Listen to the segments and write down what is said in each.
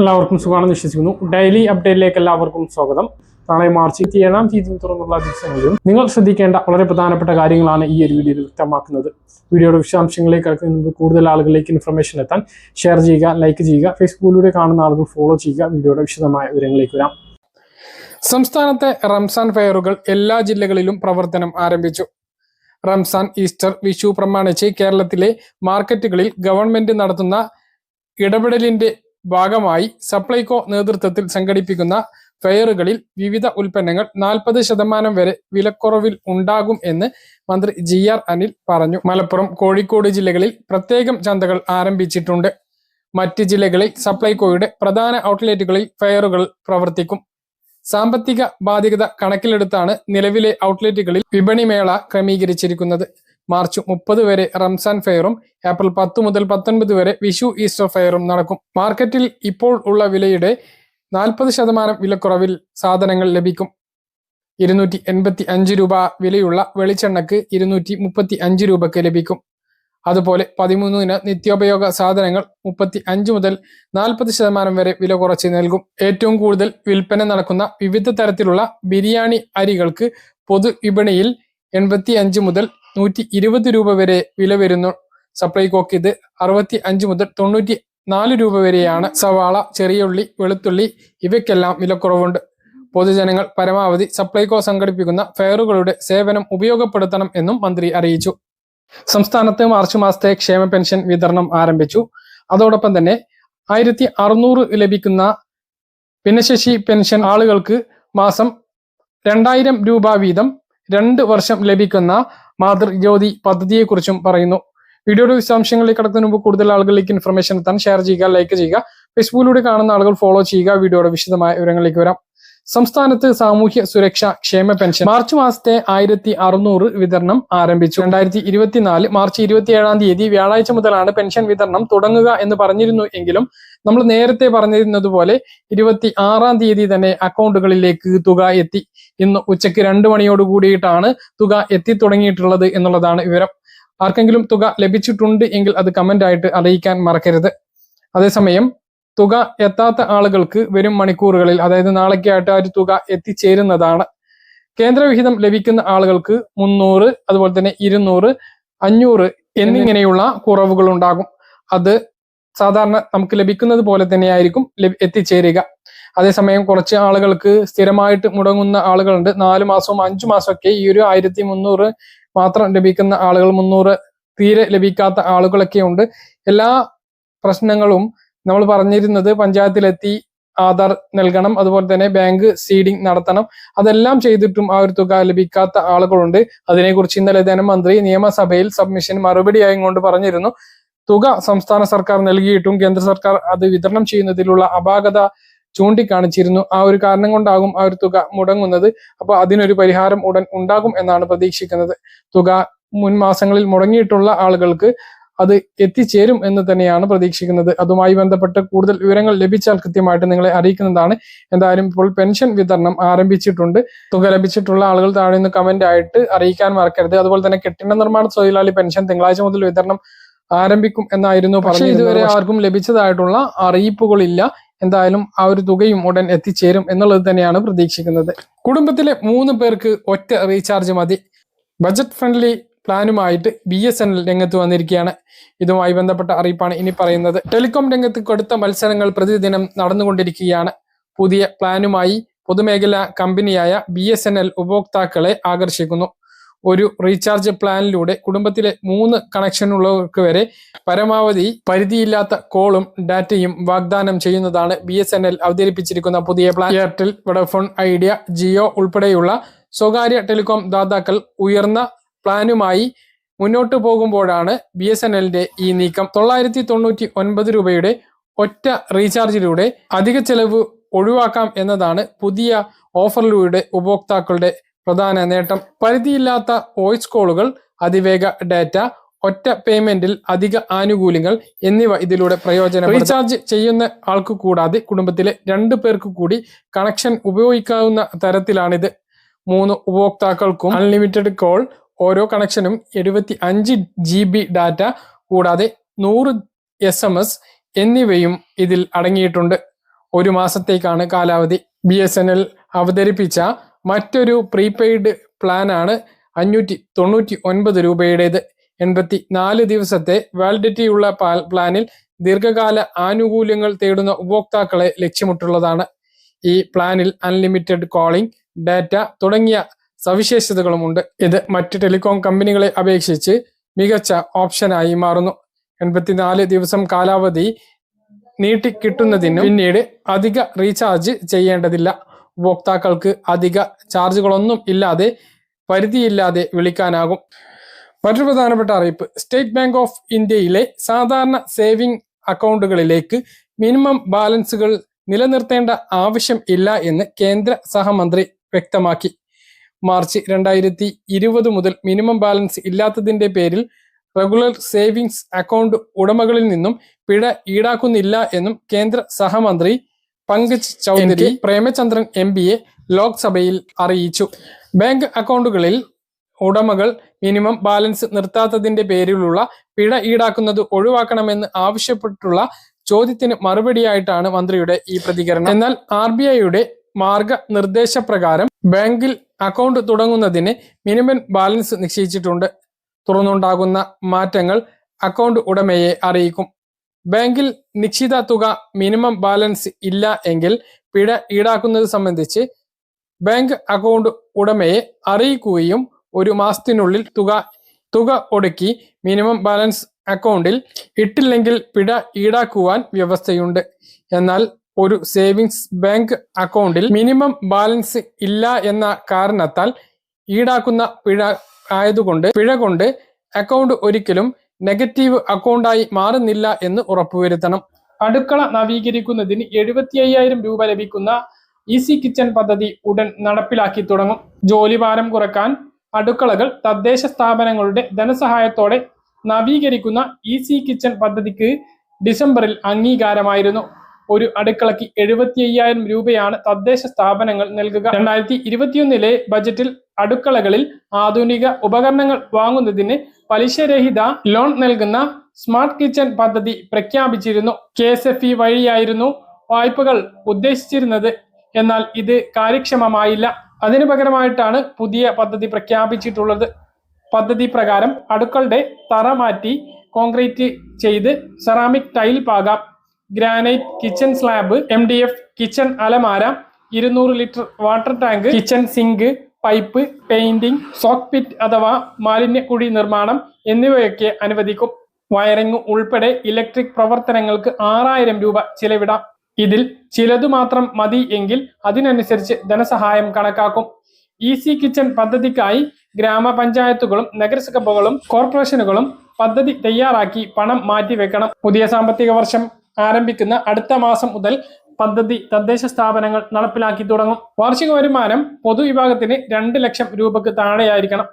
എല്ലാവർക്കും സുഖമാണെന്ന് വിശ്വസിക്കുന്നു. ഡെയിലി അപ്ഡേറ്റിലേക്ക് എല്ലാവർക്കും സ്വാഗതം. നാളെ മാർച്ച് ഏഴാം തീയതി തുറന്നുള്ള ദിവസങ്ങളിലും നിങ്ങൾ ശ്രദ്ധിക്കേണ്ട വളരെ പ്രധാനപ്പെട്ട കാര്യങ്ങളാണ് ഈ ഒരു വീഡിയോയിൽ വ്യക്തമാക്കുന്നത്. വീഡിയോയുടെ വിശദാംശങ്ങളിലേക്ക് കൂടുതൽ ആളുകളിലേക്ക് ഇൻഫർമേഷൻ എത്താൻ ഷെയർ ചെയ്യുക ലൈക്ക് ചെയ്യുക ഫേസ്ബുക്കിലൂടെ കാണുന്ന ആളുകൾ ഫോളോ ചെയ്യുക വീഡിയോയുടെ വിശദമായ വിവരങ്ങളിലേക്ക് വരാം. സംസ്ഥാനത്തെ റംസാൻ ഫെയറുകൾ എല്ലാ ജില്ലകളിലും പ്രവർത്തനം ആരംഭിച്ചു. റംസാൻ ഈസ്റ്റർ വിഷു പ്രമാണിച്ച് കേരളത്തിലെ മാർക്കറ്റുകളിൽ ഗവൺമെന്റ് നടത്തുന്ന ഇടപെടലിന്റെ ഭാഗമായി സപ്ലൈകോ നേതൃത്വത്തിൽ സംഘടിപ്പിക്കുന്ന ഫെയറുകളിൽ വിവിധ ഉൽപ്പന്നങ്ങൾ നാൽപ്പത് ശതമാനം വരെ വിലക്കുറവിൽ ഉണ്ടാകും എന്ന് മന്ത്രി ജി ആർ അനിൽ പറഞ്ഞു. മലപ്പുറം കോഴിക്കോട് ജില്ലകളിൽ പ്രത്യേകം ചന്തകൾ ആരംഭിച്ചിട്ടുണ്ട്. മറ്റ് ജില്ലകളിൽ സപ്ലൈകോയുടെ പ്രധാന ഔട്ട്ലെറ്റുകളിൽ ഫെയറുകൾ പ്രവർത്തിക്കും. സാമ്പത്തിക ബാധ്യത കണക്കിലെടുത്താണ് നിലവിലെ ഔട്ട്ലെറ്റുകളിൽ വിപണിമേള ക്രമീകരിച്ചിരിക്കുന്നത്. മാർച്ച് മുപ്പത് വരെ റംസാൻ ഫെയറും ഏപ്രിൽ പത്ത് മുതൽ പത്തൊൻപത് വരെ വിഷു ഈസ്റ്റർ ഫെയറും നടക്കും. മാർക്കറ്റിൽ ഇപ്പോൾ ഉള്ള വിലയുടെ നാൽപ്പത് ശതമാനം വിലക്കുറവിൽ സാധനങ്ങൾ ലഭിക്കും. ഇരുന്നൂറ്റി എൺപത്തി അഞ്ച് രൂപ വിലയുള്ള വെളിച്ചെണ്ണക്ക് ഇരുന്നൂറ്റി മുപ്പത്തി അഞ്ച് രൂപയ്ക്ക് ലഭിക്കും. അതുപോലെ പതിമൂന്നിന് നിത്യോപയോഗ സാധനങ്ങൾ മുപ്പത്തി അഞ്ച് മുതൽ നാൽപ്പത് ശതമാനം വരെ വില കുറച്ച് നൽകും. ഏറ്റവും കൂടുതൽ വിൽപ്പന നടക്കുന്ന വിവിധ തരത്തിലുള്ള ബിരിയാണി അരികൾക്ക് പൊതു വിപണിയിൽ എൺപത്തി അഞ്ച് മുതൽ നൂറ്റി ഇരുപത് രൂപ വരെ വില വരുന്നു. സപ്ലൈകോക്ക് ഇത് അറുപത്തി അഞ്ച് മുതൽ തൊണ്ണൂറ്റി നാല് രൂപ വരെയാണ്. സവാള ചെറിയ ഉള്ളി വെളുത്തുള്ളി ഇവയ്ക്കെല്ലാം വിലക്കുറവുണ്ട്. പൊതുജനങ്ങൾ പരമാവധി സപ്ലൈകോ സംഘടിപ്പിക്കുന്ന ഫെയറുകളുടെ സേവനം ഉപയോഗപ്പെടുത്തണം എന്നും മന്ത്രി അറിയിച്ചു. സംസ്ഥാനത്ത് മാർച്ച് മാസത്തെ ക്ഷേമ പെൻഷൻ വിതരണം ആരംഭിച്ചു. അതോടൊപ്പം തന്നെ ആയിരത്തി അറുന്നൂറ് ലഭിക്കുന്ന ഭിന്നശേഷി പെൻഷൻ ആളുകൾക്ക് മാസം രണ്ടായിരം രൂപ വീതം രണ്ട് വർഷം ലഭിക്കുന്ന മാതൃജ്യോതി പദ്ധതിയെക്കുറിച്ചും പറയുന്നു. വീഡിയോയുടെ വിശദാംശങ്ങളിലേക്ക് കടക്കുന്നതിന് മുമ്പ് കൂടുതൽ ആളുകളിലേക്ക് ഇൻഫർമേഷൻ എത്താൻ ഷെയർ ചെയ്യുക ലൈക്ക് ചെയ്യുക. ഫേസ്ബുക്കിലൂടെ കാണുന്ന ആളുകൾ ഫോളോ ചെയ്യുക. വീഡിയോയുടെ വിശദമായ വിവരങ്ങളിലേക്ക് വരാം. സംസ്ഥാനത്ത് സാമൂഹ്യ സുരക്ഷ ക്ഷേമ പെൻഷൻ മാർച്ച് മാസത്തെ ആയിരത്തി അറുന്നൂറ് വിതരണം ആരംഭിച്ചു. രണ്ടായിരത്തി ഇരുപത്തിനാല് മാർച്ച് ഇരുപത്തി ഏഴാം തീയതി വ്യാഴാഴ്ച മുതലാണ് പെൻഷൻ വിതരണം തുടങ്ങുക എന്ന് പറഞ്ഞിരുന്നു എങ്കിലും നമ്മൾ നേരത്തെ പറഞ്ഞിരുന്നത് പോലെ ഇരുപത്തി ആറാം തീയതി തന്നെ അക്കൗണ്ടുകളിലേക്ക് തുക എത്തി. ഇന്ന് ഉച്ചയ്ക്ക് രണ്ട് മണിയോട് കൂടിയിട്ടാണ് തുക എത്തി തുടങ്ങിയിട്ടുള്ളത് എന്നുള്ളതാണ് വിവരം. ആർക്കെങ്കിലും തുക ലഭിച്ചിട്ടുണ്ട് എങ്കിൽ അത് കമന്റ് ആയിട്ട് അറിയിക്കാൻ മറക്കരുത്. അതേസമയം തുക എത്താത്ത ആളുകൾക്ക് വരും മണിക്കൂറുകളിൽ അതായത് നാളേക്കായിട്ട് ആ ഒരു തുക എത്തിച്ചേരുന്നതാണ്. കേന്ദ്രവിഹിതം ലഭിക്കുന്ന ആളുകൾക്ക് മുന്നൂറ് അതുപോലെ തന്നെ ഇരുന്നൂറ് അഞ്ഞൂറ് എന്നിങ്ങനെയുള്ള കുറവുകൾ ഉണ്ടാകും. അത് സാധാരണ നമുക്ക് ലഭിക്കുന്നത് പോലെ തന്നെയായിരിക്കും എത്തിച്ചേരുക. അതേസമയം കുറച്ച് ആളുകൾക്ക് സ്ഥിരമായിട്ട് മുടങ്ങുന്ന ആളുകളുണ്ട്. നാല് മാസവും അഞ്ചു മാസമൊക്കെ ഈ ഒരു ആയിരത്തി മുന്നൂറ് മാത്രം ലഭിക്കുന്ന ആളുകൾ മുന്നൂറ് തീരെ ലഭിക്കാത്ത ആളുകളൊക്കെ ഉണ്ട്. എല്ലാ പ്രശ്നങ്ങളും നമ്മൾ പറഞ്ഞിരുന്നത് പഞ്ചായത്തിലെത്തി ആധാർ നൽകണം അതുപോലെ തന്നെ ബാങ്ക് സീഡിംഗ് നടത്തണം. അതെല്ലാം ചെയ്തിട്ടും ആ ഒരു തുക ലഭിക്കാത്ത ആളുകളുണ്ട്. അതിനെക്കുറിച്ച് ഇന്നലെ ധനമന്ത്രി നിയമസഭയിൽ സബ്മിഷൻ മറുപടിയായും കൊണ്ട് പറഞ്ഞിരുന്നു. തുക സംസ്ഥാന സർക്കാർ നൽകിയിട്ടും കേന്ദ്ര സർക്കാർ അത് വിതരണം ചെയ്യുന്നതിലുള്ള അപാകത ചൂണ്ടിക്കാണിച്ചിരുന്നു. ആ ഒരു കാരണം കൊണ്ടാകും ആ ഒരു തുക മുടങ്ങുന്നത്. അപ്പൊ അതിനൊരു പരിഹാരം ഉടൻ ഉണ്ടാകും എന്നാണ് പ്രതീക്ഷിക്കുന്നത്. തുക മുൻ മാസങ്ങളിൽ മുടങ്ങിയിട്ടുള്ള ആളുകൾക്ക് അത് എത്തിച്ചേരും എന്ന് തന്നെയാണ് പ്രതീക്ഷിക്കുന്നത്. അതുമായി ബന്ധപ്പെട്ട് കൂടുതൽ വിവരങ്ങൾ ലഭിച്ചാൽ കൃത്യമായിട്ട് നിങ്ങളെ അറിയിക്കുന്നതാണ്. എന്തായാലും ഇപ്പോൾ പെൻഷൻ വിതരണം ആരംഭിച്ചിട്ടുണ്ട്. തുക ലഭിച്ചിട്ടുള്ള ആളുകൾ താഴെ നിന്ന് കമന്റ് ആയിട്ട് അറിയിക്കാൻ മറക്കരുത്. അതുപോലെ തന്നെ കെട്ടിട നിർമ്മാണ തൊഴിലാളി പെൻഷൻ തിങ്കളാഴ്ച മുതൽ വിതരണം ആരംഭിക്കും എന്നായിരുന്നു പക്ഷേ ഇതുവരെ ആർക്കും ലഭിച്ചതായിട്ടുള്ള അറിയിപ്പുകളില്ല. എന്തായാലും ആ ഒരു തുകയും ഉടൻ എത്തിച്ചേരും എന്നുള്ളത് തന്നെയാണ് പ്രതീക്ഷിക്കുന്നത്. കുടുംബത്തിലെ മൂന്ന് പേർക്ക് ഒറ്റ റീചാർജ് മതി. ബജറ്റ് ഫ്രണ്ട്ലി പ്ലാനുമായിട്ട് ബി എസ് എൻ എൽ രംഗത്ത് വന്നിരിക്കുകയാണ്. ഇതുമായി ബന്ധപ്പെട്ട അറിയിപ്പാണ് ഇനി പറയുന്നത്. ടെലികോം രംഗത്ത് കൊടുത്ത മത്സരങ്ങൾ പ്രതിദിനം നടന്നുകൊണ്ടിരിക്കുകയാണ്. പുതിയ പ്ലാനുമായി പൊതുമേഖലാ കമ്പനിയായ ബി എസ് എൻ എൽ ഉപഭോക്താക്കളെ ആകർഷിക്കുന്നു. ഒരു റീചാർജ് പ്ലാനിലൂടെ കുടുംബത്തിലെ മൂന്ന് കണക്ഷൻ ഉള്ളവർക്ക് വരെ പരമാവധി പരിധിയില്ലാത്ത കോളും ഡാറ്റയും വാഗ്ദാനം ചെയ്യുന്നതാണ് ബി എസ് എൻ എൽ അവതരിപ്പിച്ചിരിക്കുന്ന പുതിയ plan. Airtel Vodafone Idea Jio ഉൾപ്പെടെയുള്ള സ്വകാര്യ ടെലികോം ദാതാക്കൾ ഉയർന്ന പ്ലാനുമായി മുന്നോട്ട് പോകുമ്പോഴാണ് ബി എസ് എൻ എല്ലിന്റെ ഈ നീക്കം. തൊള്ളായിരത്തി തൊണ്ണൂറ്റി ഒൻപത് രൂപയുടെ ഒറ്റ റീചാർജിലൂടെ അധിക ചെലവ് ഒഴിവാക്കാം എന്നതാണ് പുതിയ ഓഫറിലൂടെ ഉപഭോക്താക്കളുടെ പ്രധാന നേട്ടം. പരിധിയില്ലാത്ത വോയിസ് കോളുകൾ അതിവേഗ ഡാറ്റ ഒറ്റ പേയ്മെന്റിൽ അധിക ആനുകൂല്യങ്ങൾ എന്നിവ ഇതിലൂടെ പ്രയോജനം റീചാർജ് ചെയ്യുന്ന ആൾക്ക് കൂടാതെ കുടുംബത്തിലെ രണ്ടു പേർക്ക് കൂടി കണക്ഷൻ ഉപയോഗിക്കാവുന്ന തരത്തിലാണിത്. മൂന്ന് ഉപഭോക്താക്കൾക്കും അൺലിമിറ്റഡ് കോൾ ഓരോ കണക്ഷനും എഴുപത്തി അഞ്ച് ജി ബി ഡാറ്റ കൂടാതെ നൂറ് എസ് എം എസ് എന്നിവയും ഇതിൽ അടങ്ങിയിട്ടുണ്ട്. ഒരു മാസത്തേക്കാണ് കാലാവധി. ബി എസ് എൻ എൽ അവതരിപ്പിച്ച മറ്റൊരു പ്രീപെയ്ഡ് പ്ലാനാണ് അഞ്ഞൂറ്റി തൊണ്ണൂറ്റി ഒൻപത് രൂപയുടേത് എൺപത്തി നാല് ദിവസത്തെ വാലിഡിറ്റിയുള്ള പ്ലാനിൽ ദീർഘകാല ആനുകൂല്യങ്ങൾ തേടുന്ന ഉപഭോക്താക്കളെ ലക്ഷ്യമിട്ടുള്ളതാണ്. ഈ പ്ലാനിൽ അൺലിമിറ്റഡ് കോളിംഗ് ഡാറ്റ തുടങ്ങിയ സവിശേഷതകളുമുണ്ട്. ഇത് മറ്റ് ടെലികോം കമ്പനികളെ അപേക്ഷിച്ച് മികച്ച ഓപ്ഷനായി മാറുന്നു. എൺപത്തിനാല് ദിവസം കാലാവധി നീട്ടിക്കിട്ടുന്നതിനും പിന്നീട് അധിക റീചാർജ് ചെയ്യേണ്ടതില്ല. ഉപഭോക്താക്കൾക്ക് അധിക ചാർജുകളൊന്നും ഇല്ലാതെ പരിധിയില്ലാതെ വിളിക്കാനാകും. മറ്റൊരു പ്രധാനപ്പെട്ട അറിയിപ്പ്. സ്റ്റേറ്റ് ബാങ്ക് ഓഫ് ഇന്ത്യയിലെ സാധാരണ സേവിംഗ് അക്കൗണ്ടുകളിലേക്ക് മിനിമം ബാലൻസുകൾ നിലനിർത്തേണ്ട ആവശ്യം ഇല്ല എന്ന് കേന്ദ്ര സഹമന്ത്രി വ്യക്തമാക്കി. മാർച്ച് രണ്ടായിരത്തി ഇരുപത് മുതൽ മിനിമം ബാലൻസ് ഇല്ലാത്തതിന്റെ പേരിൽ റെഗുലർ സേവിങ്സ് അക്കൗണ്ട് ഉടമകളിൽ നിന്നും പിഴ ഈടാക്കുന്നില്ല എന്നും കേന്ദ്ര സഹമന്ത്രി പങ്കജ് ചൗധരി പ്രേമചന്ദ്രൻ എം പിയെ ലോക്സഭയിൽ അറിയിച്ചു. ബാങ്ക് അക്കൗണ്ടുകളിൽ ഉടമകൾ മിനിമം ബാലൻസ് നിർത്താത്തതിന്റെ പേരിലുള്ള പിഴ ഈടാക്കുന്നത് ഒഴിവാക്കണമെന്ന് ആവശ്യപ്പെട്ടുള്ള ചോദ്യത്തിന് മറുപടിയായിട്ടാണ് മന്ത്രിയുടെ ഈ പ്രതികരണം. എന്നാൽ ആർ ബി ഐയുടെ മാർഗനിർദ്ദേശപ്രകാരം ബാങ്കിൽ അക്കൗണ്ട് തുടങ്ങുന്നതിന് മിനിമം ബാലൻസ് നിശ്ചയിച്ചിട്ടുണ്ട്. തുറന്നുണ്ടാകുന്ന മാറ്റങ്ങൾ അക്കൗണ്ട് ഉടമയെ അറിയിക്കും. ബാങ്കിൽ നിശ്ചിത തുക മിനിമം ബാലൻസ് ഇല്ല എങ്കിൽ പിഴ ഈടാക്കുന്നത് സംബന്ധിച്ച് ബാങ്ക് അക്കൗണ്ട് ഉടമയെ അറിയിക്കുകയും ഒരു മാസത്തിനുള്ളിൽ തുക തുക ഒടുക്കി മിനിമം ബാലൻസ് അക്കൗണ്ടിൽ ഇട്ടില്ലെങ്കിൽ പിഴ ഈടാക്കുവാൻ വ്യവസ്ഥയുണ്ട്. എന്നാൽ ഒരു സേവിങ്സ് ബാങ്ക് അക്കൗണ്ടിൽ മിനിമം ബാലൻസ് ഇല്ല എന്ന കാരണത്താൽ ഈടാക്കുന്ന പിഴ ആയതുകൊണ്ട് പിഴ കൊണ്ട് അക്കൗണ്ട് ഒരിക്കലും നെഗറ്റീവ് അക്കൗണ്ടായി മാറുന്നില്ല എന്ന് ഉറപ്പുവരുത്തണം. അടുക്കള നവീകരിക്കുന്നതിന് എഴുപത്തി അയ്യായിരം രൂപ ലഭിക്കുന്ന ഈസി കിച്ചൺ പദ്ധതി ഉടൻ നടപ്പിലാക്കി തുടങ്ങും. ജോലിഭാരം കുറയ്ക്കാൻ അടുക്കളകൾ തദ്ദേശ സ്ഥാപനങ്ങളുടെ ധനസഹായത്തോടെ നവീകരിക്കുന്ന ഈസി കിച്ചൺ പദ്ധതിക്ക് ഡിസംബറിൽ അംഗീകാരമായിരുന്നു. ഒരു അടുക്കളയ്ക്ക് എഴുപത്തി അയ്യായിരം രൂപയാണ് തദ്ദേശ സ്ഥാപനങ്ങൾ നൽകുക. രണ്ടായിരത്തി ഇരുപത്തിയൊന്നിലെ ബജറ്റിൽ അടുക്കളകളിൽ ആധുനിക ഉപകരണങ്ങൾ വാങ്ങുന്നതിന് പലിശരഹിത ലോൺ നൽകുന്ന സ്മാർട്ട് കിച്ചൺ പദ്ധതി പ്രഖ്യാപിച്ചിരുന്നു. കെ എസ് എഫ് ഇ വഴിയായിരുന്നു വായ്പകൾ ഉദ്ദേശിച്ചിരുന്നത്. എന്നാൽ ഇത് കാര്യക്ഷമമായില്ല. അതിനു പകരമായിട്ടാണ് പുതിയ പദ്ധതി പ്രഖ്യാപിച്ചിട്ടുള്ളത്. പദ്ധതി പ്രകാരം അടുക്കളുടെ തറ മാറ്റി കോൺക്രീറ്റ് ചെയ്ത് ceramic tile പാകാം. Granite kitchen slab M D F kitchen അലമാര ഇരുന്നൂറ് litre water tank kitchen sink pipe painting soak pit അഥവാ മാലിന്യക്കുഴി നിർമ്മാണം എന്നിവയൊക്കെ അനുവദിക്കും. വയറിംഗ് ഉൾപ്പെടെ ഇലക്ട്രിക് പ്രവർത്തനങ്ങൾക്ക് ആറായിരം രൂപ ചിലവിടാം. ഇതിൽ ചിലതു മാത്രം മതി എങ്കിൽ അതിനനുസരിച്ച് ധനസഹായം കണക്കാക്കും. ഈസി കിച്ചൺ പദ്ധതിക്കായി ഗ്രാമപഞ്ചായത്തുകളും നഗരസഭകളും കോർപ്പറേഷനുകളും പദ്ധതി തയ്യാറാക്കി പണം മാറ്റിവെക്കണം. പുതിയ സാമ്പത്തിക വർഷം ആരംഭിക്കുന്ന അടുത്ത മാസം മുതൽ പദ്ധതി തദ്ദേശ സ്ഥാപനങ്ങൾ നടപ്പിലാക്കി തുടങ്ങും. വാർഷിക വരുമാനം പൊതുവിഭാഗത്തിന് രണ്ട് ലക്ഷം രൂപക്ക് താഴെയായിരിക്കണം.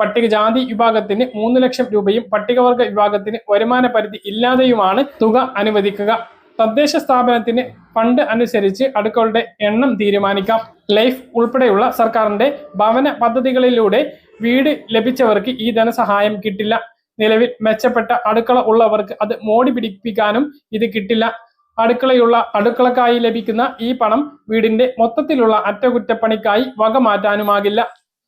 പട്ടികജാതി വിഭാഗത്തിന് മൂന്ന് ലക്ഷം രൂപയും പട്ടികവർഗ വിഭാഗത്തിന് വരുമാന പരിധി ഇല്ലാതെയുമാണ് തുക അനുവദിക്കുക. തദ്ദേശ സ്ഥാപനത്തിന് ഫണ്ട് അനുസരിച്ച് അടുക്കളുടെ എണ്ണം തീരുമാനിക്കാം. ലൈഫ് ഉൾപ്പെടെയുള്ള സർക്കാരിന്റെ ഭവന പദ്ധതികളിലൂടെ വീട് ലഭിച്ചവർക്ക് ഈ ധനസഹായം കിട്ടില്ല. നിലവിൽ മെച്ചപ്പെട്ട അടുക്കള ഉള്ളവർക്ക് അത് മോടി പിടിപ്പിക്കാനും ഇത് കിട്ടില്ല. അടുക്കളയുള്ള അടുക്കളക്കായി ലഭിക്കുന്ന ഈ പണം വീടിന്റെ മൊത്തത്തിലുള്ള അറ്റകുറ്റപ്പണിക്കായി വക മാറ്റാനുമാകില്ല.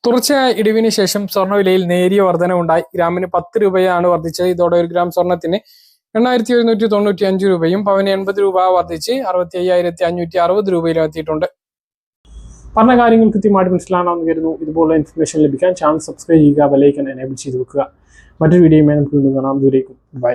തുടർച്ചയായ ഇടിവിന് ശേഷം സ്വർണവിലയിൽ നേരിയ വർധനവുണ്ടായി. ഗ്രാമിന് പത്ത് രൂപയാണ് വർദ്ധിച്ചത്. ഇതോടെ ഒരു ഗ്രാം സ്വർണത്തിന് എണ്ണായിരത്തി ഒരുന്നൂറ്റി തൊണ്ണൂറ്റി അഞ്ച് രൂപയും പവന് എൺപത് രൂപ വർദ്ധിച്ച് അറുപത്തി അയ്യായിരത്തി അഞ്ഞൂറ്റി അറുപത് രൂപയിലെത്തിയിട്ടുണ്ട്. പറഞ്ഞ കാര്യങ്ങൾ കൃത്യമായിട്ട് മനസ്സിലാണെന്ന് കരുതുന്നു. ഇതുപോലുള്ള ഇൻഫർമേഷൻ ലഭിക്കാൻ ചാനൽ സബ്സ്ക്രൈബ് ചെയ്യുക ബെലൈക്കൻ എനേബിൾ ചെയ്ത് വെക്കുക. മറ്റൊരു വീഡിയോയുമായി നമുക്ക് വീണ്ടും കാണാം. ദൂരേക്കും ബൈ